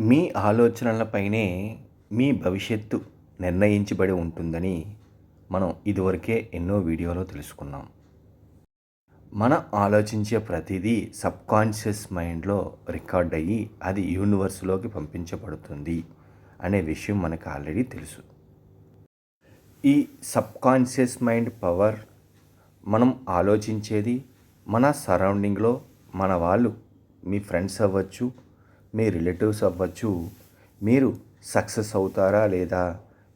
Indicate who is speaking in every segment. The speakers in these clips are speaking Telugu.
Speaker 1: మీ ఆలోచనలపైనే మీ భవిష్యత్తు నిర్ణయించబడి ఉంటుందని మనం ఇదివరకే ఎన్నో వీడియోలో తెలుసుకున్నాం. మనం ఆలోచించే ప్రతిదీ సబ్కాన్షియస్ మైండ్లో రికార్డ్ అయ్యి అది యూనివర్స్లోకి పంపించబడుతుంది అనే విషయం మనకు ఆల్రెడీ తెలుసు. ఈ సబ్కాన్షియస్ మైండ్ పవర్ మనం ఆలోచించేది మన సరౌండింగ్లో మన వాళ్ళు మీ ఫ్రెండ్స్ అవ్వచ్చు మీ రిలేటివ్స్ అవ్వచ్చు. మీరు సక్సెస్ అవుతారా లేదా?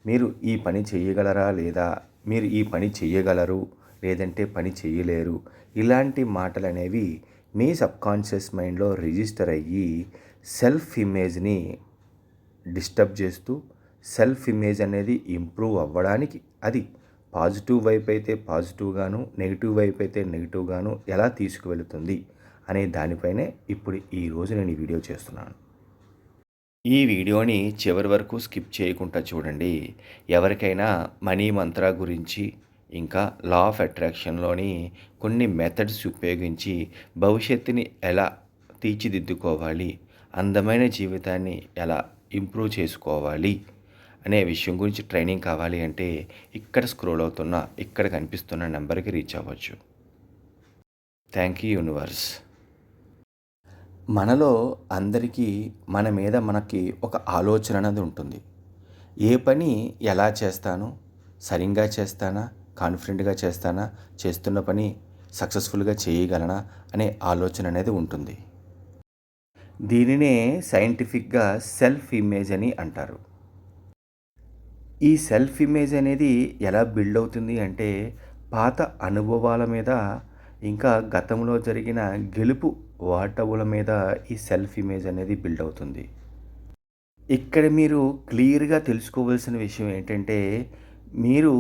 Speaker 1: మీరు ఈ పని చేయగలరా లేదా? మీరు ఈ పని చేయగలరు లేదంటే పని చేయలేరు. ఇలాంటి మాటలు అనేవి మీ సబ్కాన్షియస్ మైండ్లో రిజిస్టర్ అయ్యి సెల్ఫ్ ఇమేజ్ని డిస్టర్బ్ చేస్తూ సెల్ఫ్ ఇమేజ్ అనేది ఇంప్రూవ్ అవ్వడానికి అది పాజిటివ్ వైపు అయితే పాజిటివ్గాను నెగిటివ్ వైపు అయితే నెగిటివ్గాను ఎలా తీసుకువెళుతుంది? అనే దానిపైనే ఇప్పుడు ఈ రోజు నేను ఈ వీడియో చేస్తున్నాను. ఈ వీడియోని చివరి వరకు స్కిప్ చేయకుండా చూడండి. ఎవరికైనా మనీ మంత్ర గురించి ఇంకా లా ఆఫ్ అట్రాక్షన్లోని కొన్ని మెథడ్స్ ఉపయోగించి భవిష్యత్తుని ఎలా తీర్చిదిద్దుకోవాలి అందమైన జీవితాన్ని ఎలా ఇంప్రూవ్ చేసుకోవాలి అనే విషయం గురించి ట్రైనింగ్ కావాలి అంటే ఇక్కడ స్క్రోల్ అవుతున్న ఇక్కడ కనిపిస్తున్న నెంబర్కి రీచ్ అవ్వచ్చు. Thank you universe. మనలో అందరికీ మన మీద మనకి ఒక ఆలోచన అనేది ఉంటుంది. ఏ పని ఎలా చేస్తాను? సరిగ్గా చేస్తానా? కాన్ఫిడెంట్గా చేస్తానా? చేస్తున్న పని సక్సెస్ఫుల్గా చేయగలనా? అనే ఆలోచన అనేది ఉంటుంది. దీనినే సైంటిఫిక్గా సెల్ఫ్ ఇమేజ్ అని అంటారు. ఈ సెల్ఫ్ ఇమేజ్ అనేది ఎలా బిల్డ్ అవుతుంది అంటే పాత అనుభవాల మీద ఇంకా గతంలో జరిగిన గెలుపు వాటవుల మీద ఈ సెల్ఫ్ ఇమేజ్ అనేది బిల్డ్ అవుతుంది. ఇక్కడ మీరు క్లియర్గా తెలుసుకోవాల్సిన విషయం ఏంటంటే మీరు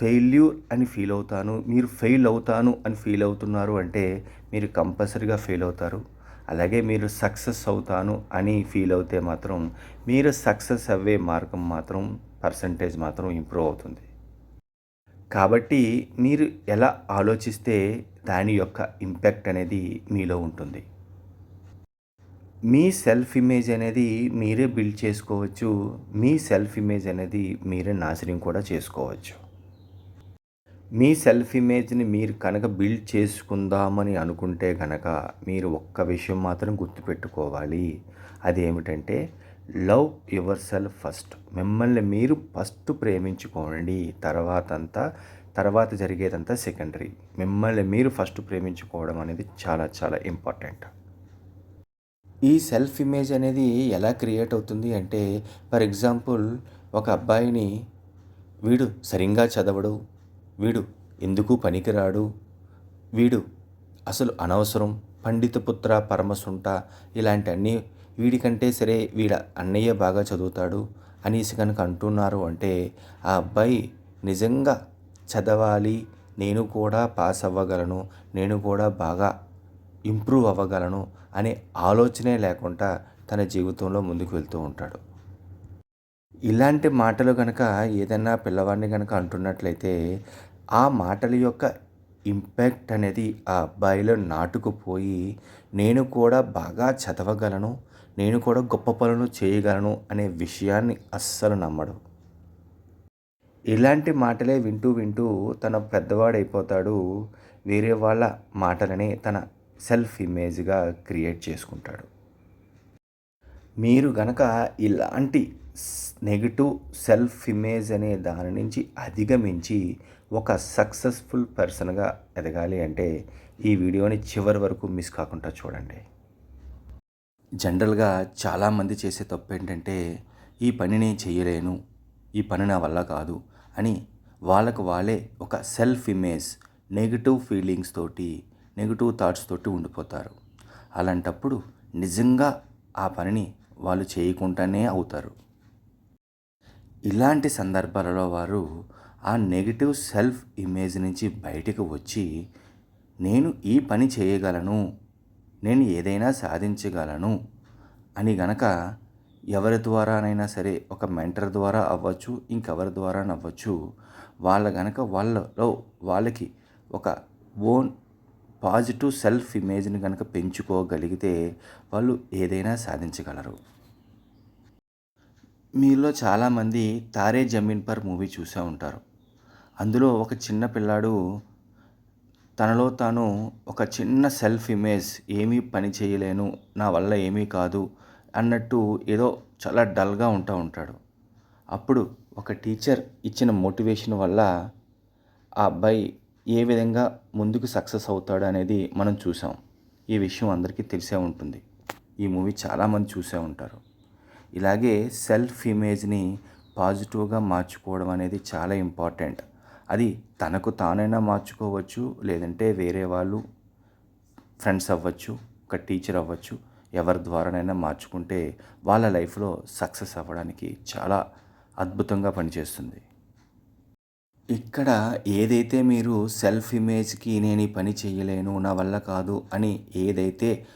Speaker 1: ఫెయిల్యూర్ అని ఫీల్ అవుతాను మీరు ఫెయిల్ అవుతాను అని ఫీల్ అవుతున్నారు అంటే మీరు కంపల్సరీగా ఫెయిల్ అవుతారు. అలాగే మీరు సక్సెస్ అవుతాను అని ఫీల్ అవుతే మాత్రం మీరు సక్సెస్ అవ్వే మార్గం మాత్రం పర్సంటేజ్ మాత్రం ఇంప్రూవ్ అవుతుంది. కాబట్టి మీరు ఎలా ఆలోచిస్తే దాని యొక్క ఇంపాక్ట్ అనేది మీలో ఉంటుంది? మీ సెల్ఫ్ ఇమేజ్ అనేది మీరే బిల్డ్ చేసుకోవచ్చు. మీ సెల్ఫ్ ఇమేజ్ అనేది మీరే నాశనం కూడా చేసుకోవచ్చు. మీ సెల్ఫ్ ఇమేజ్ని మీరు కనుక బిల్డ్ చేసుకుందామని అనుకుంటే కనుక మీరు ఒక్క విషయం మాత్రం గుర్తుపెట్టుకోవాలి. అది ఏమిటంటే లవ్ యువర్ సెల్ఫ్ ఫస్ట్. మిమ్మల్ని మీరు ఫస్ట్ ప్రేమించుకోండి. తర్వాత అంతా తర్వాత జరిగేదంతా సెకండరీ. మిమ్మల్ని మీరు ఫస్ట్ ప్రేమించుకోవడం అనేది చాలా చాలా ఇంపార్టెంట్. ఈ సెల్ఫ్ ఇమేజ్ అనేది ఎలా క్రియేట్ అవుతుంది అంటే ఫర్ ఎగ్జాంపుల్ ఒక అబ్బాయిని వీడు సరిగ్గా చదవడు వీడు ఎందుకు పనికిరాడు వీడు అసలు అనవసరం పండితపుత్ర పరమసుంట ఇలాంటి అన్నీ వీడికంటే సరే వీడ అన్నయ్య బాగా చదువుతాడు అనేసి కనుక అంటున్నారు అంటే ఆ అబ్బాయి నిజంగా చదవాలి నేను కూడా పాస్ అవ్వగలను నేను కూడా బాగా ఇంప్రూవ్ అవ్వగలను అనే ఆలోచనే లేకుండా తన జీవితంలో ముందుకు వెళ్తూ ఉంటాడు. ఇలాంటి మాటలు కనుక ఏదైనా పిల్లవాడిని కనుక అంటున్నట్లయితే ఆ మాటల యొక్క ఇంపాక్ట్ అనేది ఆ అబ్బాయిలో నాటుకుపోయి నేను కూడా బాగా చదవగలను నేను కూడా గొప్ప పనులు చేయగలను అనే విషయాన్ని అస్సలు నమ్మడు. ఇలాంటి మాటలే వింటూ వింటూ తన పెద్దవాడైపోతాడు. వేరే వాళ్ళ మాటలని తన సెల్ఫ్ ఇమేజ్గా క్రియేట్ చేసుకుంటాడు. మీరు గనక ఇలాంటి నెగిటివ్ సెల్ఫ్ ఇమేజ్ అనే దాని నుంచి అధిగమించి ఒక సక్సెస్ఫుల్ పర్సన్గా ఎదగాలి అంటే ఈ వీడియోని చివరి వరకు మిస్ కాకుండా చూడండి. జనరల్గా చాలామంది చేసే తప్పు ఏంటంటే ఈ పనిని చేయలేను ఈ పని నా వల్ల కాదు అని వాళ్ళకు వాళ్ళే ఒక సెల్ఫ్ ఇమేజ్ నెగిటివ్ ఫీలింగ్స్ తోటి నెగిటివ్ థాట్స్ తోటి ఉండిపోతారు. అలాంటప్పుడు నిజంగా ఆ పనిని వాళ్ళు చేయకుండానే అవుతారు. ఇలాంటి సందర్భాలలో వారు ఆ నెగిటివ్ సెల్ఫ్ ఇమేజ్ నుంచి బయటకు వచ్చి నేను ఈ పని చేయగలను నేను ఏదైనా సాధించగలను అని గనక ఎవరి ద్వారానైనా సరే ఒక మెంటర్ ద్వారా అవ్వచ్చు ఇంకెవరి ద్వారా అవ్వచ్చు వాళ్ళ గనక వాళ్ళలో వాళ్ళకి ఒక ఓన్ పాజిటివ్ సెల్ఫ్ ఇమేజ్ని కనుక పెంచుకోగలిగితే వాళ్ళు ఏదైనా సాధించగలరు. మీలో చాలామంది తారే జమీన్ పర్ మూవీ చూసే ఉంటారు. అందులో ఒక చిన్న పిల్లాడు తనలో తాను ఒక చిన్న సెల్ఫ్ ఇమేజ్ ఏమీ పని చేయలేను నా వల్ల ఏమీ కాదు అన్నట్టు ఏదో చాలా డల్గా ఉంటూ ఉంటాడు. అప్పుడు ఒక టీచర్ ఇచ్చిన మోటివేషన్ వల్ల ఆ అబ్బాయి ఏ విధంగా ముందుకు సక్సెస్ అవుతాడు అనేది మనం చూసాం. ఈ విషయం అందరికీ తెలిసే ఉంటుంది. ఈ మూవీ చాలామంది చూసే ఉంటారు. ఇలాగే సెల్ఫ్ ఇమేజ్ని పాజిటివ్గా మార్చుకోవడం అనేది చాలా ఇంపార్టెంట్. అది తనకు తానైనా మార్చుకోవచ్చు లేదంటే వేరే వాళ్ళు ఫ్రెండ్స్ అవ్వచ్చు ఒక టీచర్ అవ్వచ్చు ఎవరి ద్వారానైనా మార్చుకుంటే వాళ్ళ లైఫ్లో సక్సెస్ అవ్వడానికి చాలా అద్భుతంగా పనిచేస్తుంది. ఇక్కడ ఏదైతే మీరు సెల్ఫ్ ఇమేజ్కి నేను ఈ పని చేయలేను నా వల్ల కాదు అని ఏదైతే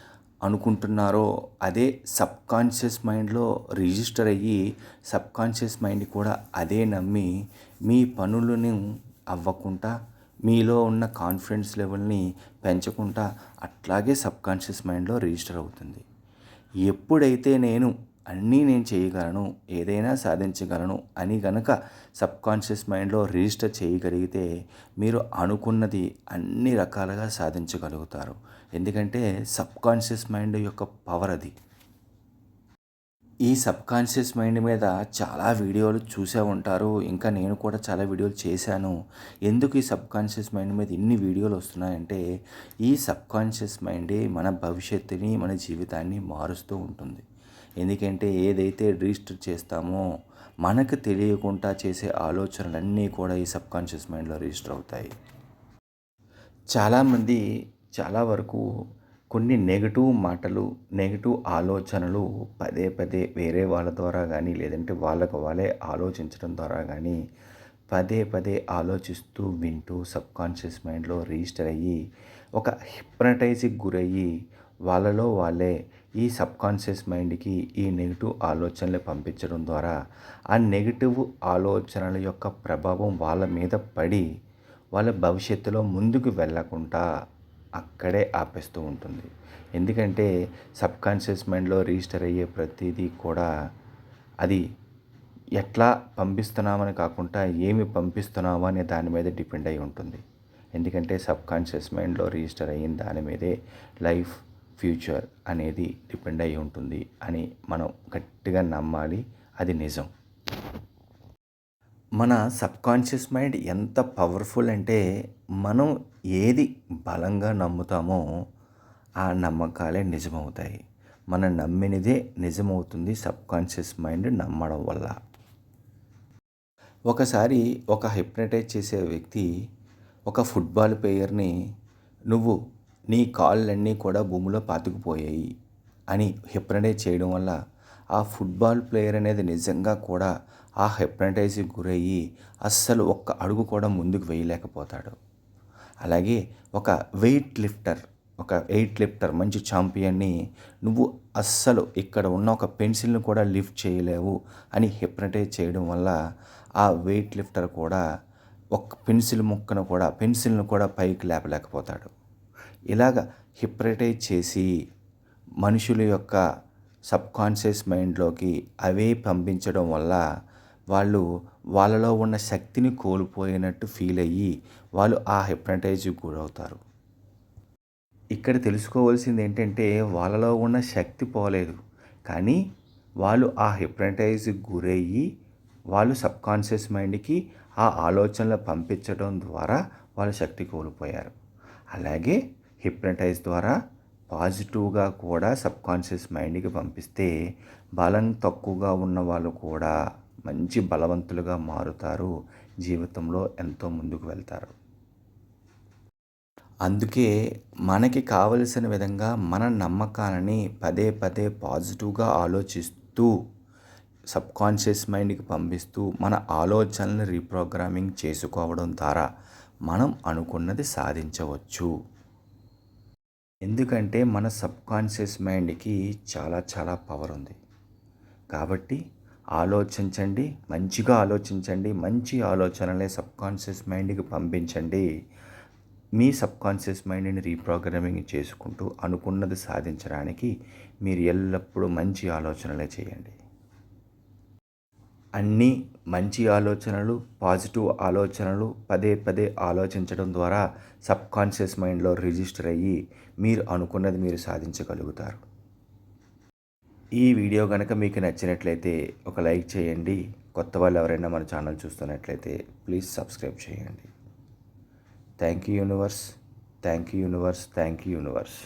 Speaker 1: అనుకుంటున్నారో అదే సబ్కాన్షియస్ మైండ్లో రిజిస్టర్ అయ్యి సబ్కాన్షియస్ మైండ్ కూడా అదే నమ్మి మీ పనులను అవ్వకుండా మీలో ఉన్న కాన్ఫిడెన్స్ లెవెల్ని పెంచకుండా అట్లాగే సబ్కాన్షియస్ మైండ్లో రిజిస్టర్ అవుతుంది. ఎప్పుడైతే నేను అన్నీ నేను చేయగలను ఏదైనా సాధించగలను అని గనక సబ్కాన్షియస్ మైండ్లో రిజిస్టర్ చేయగలిగితే మీరు అనుకున్నది అన్ని రకాలుగా సాధించగలుగుతారు. ఎందుకంటే సబ్కాన్షియస్ మైండ్ యొక్క పవర్ అది. ఈ సబ్ కాన్షియస్ మైండ్ మీద చాలా వీడియోలు చూసే ఉంటారు. ఇంకా నేను కూడా చాలా వీడియోలు చేశాను. ఎందుకు ఈ సబ్ కాన్షియస్ మైండ్ మీద ఇన్ని వీడియోలు వస్తున్నాయంటే ఈ సబ్ కాన్షియస్ మైండే మన భవిష్యత్తుని మన జీవితాన్ని మారుస్తూ ఉంటుంది. ఎందుకంటే ఏదైతే రిజిస్టర్ చేస్తామో మనకు తెలియకుండా చేసే ఆలోచనలన్నీ కూడా ఈ సబ్ కాన్షియస్ మైండ్లో రిజిస్టర్ అవుతాయి. చాలామంది చాలా వరకు కొన్ని నెగటివ్ మాటలు నెగటివ్ ఆలోచనలు పదే పదే వేరే వాళ్ళ ద్వారా కానీ లేదంటే వాళ్ళకు వాళ్ళే ఆలోచించడం ద్వారా కానీ పదే పదే ఆలోచిస్తూ వింటూ సబ్కాన్షియస్ మైండ్లో రిజిస్టర్ అయ్యి ఒక హిప్నటైజ్కి గురయ్యి వాళ్ళలో వాళ్ళే ఈ సబ్కాన్షియస్ మైండ్కి ఈ నెగిటివ్ ఆలోచనలు పంపించడం ద్వారా ఆ నెగిటివ్ ఆలోచనల యొక్క ప్రభావం వాళ్ళ మీద పడి వాళ్ళ భవిష్యత్తులో ముందుకు వెళ్ళకుండా అక్కడే ఆపేస్తూ ఉంటుంది. ఎందుకంటే సబ్ కాన్షియస్ మైండ్లో రిజిస్టర్ అయ్యే ప్రతిదీ కూడా అది ఎట్లా పంపిస్తున్నామని కాకుండా ఏమి పంపిస్తున్నామో అనే దాని మీద డిపెండ్ అయి ఉంటుంది. ఎందుకంటే సబ్ కాన్షియస్ మైండ్లో రిజిస్టర్ అయిన దాని మీదే లైఫ్ ఫ్యూచర్ అనేది డిపెండ్ అయి ఉంటుంది అని మనం గట్టిగా నమ్మాలి. అది నిజం. మన సబ్కాన్షియస్ మైండ్ ఎంత పవర్ఫుల్ అంటే మనం ఏది బలంగా నమ్ముతామో ఆ నమ్మకాలే నిజమవుతాయి. మనం నమ్మినదే నిజమవుతుంది సబ్కాన్షియస్ మైండ్ నమ్మడం వల్ల. ఒకసారి ఒక హిప్నటైజ్ చేసే వ్యక్తి ఒక ఫుట్బాల్ ప్లేయర్ని నువ్వు నీ కాళ్ళన్నీ కూడా భూమిలో పాతుకుపోయాయి అని హిప్నటైజ్ చేయడం వల్ల ఆ ఫుట్బాల్ ప్లేయర్ అనేది నిజంగా కూడా ఆ హిప్నటైజ్కి గురయ్యి అస్సలు ఒక్క అడుగు కూడా ముందుకు వేయలేకపోతాడు. అలాగే ఒక వెయిట్ లిఫ్టర్ ఒక వెయిట్ లిఫ్టర్ మంచి ఛాంపియన్ని నువ్వు అస్సలు ఇక్కడ ఉన్న ఒక పెన్సిల్ని కూడా లిఫ్ట్ చేయలేవు అని హిప్నటైజ్ చేయడం వల్ల ఆ వెయిట్ లిఫ్టర్ కూడా ఒక పెన్సిల్ ముక్కను కూడా పెన్సిల్ను కూడా పైకి లేపలేకపోతాడు. ఇలాగ హిప్నటైజ్ చేసి మనుషుల యొక్క సబ్కాన్షియస్ మైండ్లోకి అవే పంపించడం వల్ల వాళ్ళు వాళ్ళలో ఉన్న శక్తిని కోల్పోయినట్టు ఫీల్ అయ్యి వాళ్ళు ఆ హిప్నటైజ్కి గురవుతారు. ఇక్కడ తెలుసుకోవాల్సింది ఏంటంటే వాళ్ళలో ఉన్న శక్తి పోలేదు. కానీ వాళ్ళు ఆ హిప్నటైజ్కి గురయ్యి వాళ్ళు సబ్కాన్షియస్ మైండ్కి ఆ ఆలోచనలు పంపించడం ద్వారా వాళ్ళ శక్తి కోల్పోయారు. అలాగే హిప్నటైజ్ ద్వారా పాజిటివ్గా కూడా సబ్కాన్షియస్ మైండ్కి పంపిస్తే బలం తక్కువగా ఉన్న వాళ్ళు కూడా మంచి బలవంతులుగా మారుతారు. జీవితంలో ఎంతో ముందుకు వెళ్తారు. అందుకే మనకి కావలసిన విధంగా మన నమ్మకాలని పదే పదే పాజిటివ్గా ఆలోచిస్తూ సబ్కాన్షియస్ మైండ్కి పంపిస్తూ మన ఆలోచనలను రీప్రోగ్రామింగ్ చేసుకోవడం ద్వారా మనం అనుకున్నది సాధించవచ్చు. ఎందుకంటే మన సబ్కాన్షియస్ మైండ్కి చాలా చాలా పవర్ ఉంది. కాబట్టి ఆలోచించండి మంచిగా ఆలోచించండి మంచి ఆలోచనలే సబ్కాన్షియస్ మైండ్కి పంపించండి. మీ సబ్కాన్షియస్ మైండ్ని రీప్రోగ్రామింగ్ చేసుకుంటూ అనుకున్నది సాధించడానికి మీరు ఎల్లప్పుడూ మంచి ఆలోచనలే చేయండి. అన్నీ మంచి ఆలోచనలు పాజిటివ్ ఆలోచనలు పదే పదే ఆలోచించడం ద్వారా సబ్కాన్షియస్ మైండ్లో రిజిస్టర్ అయ్యి మీరు అనుకున్నది మీరు సాధించగలుగుతారు. ఈ వీడియో కనుక మీకు నచ్చినట్లయితే ఒక లైక్ చేయండి. కొత్త వాళ్ళు ఎవరైనా మన ఛానల్ చూస్తున్నట్లయితే ప్లీజ్ సబ్స్క్రైబ్ చేయండి. Thank you universe thank you universe thank you universe.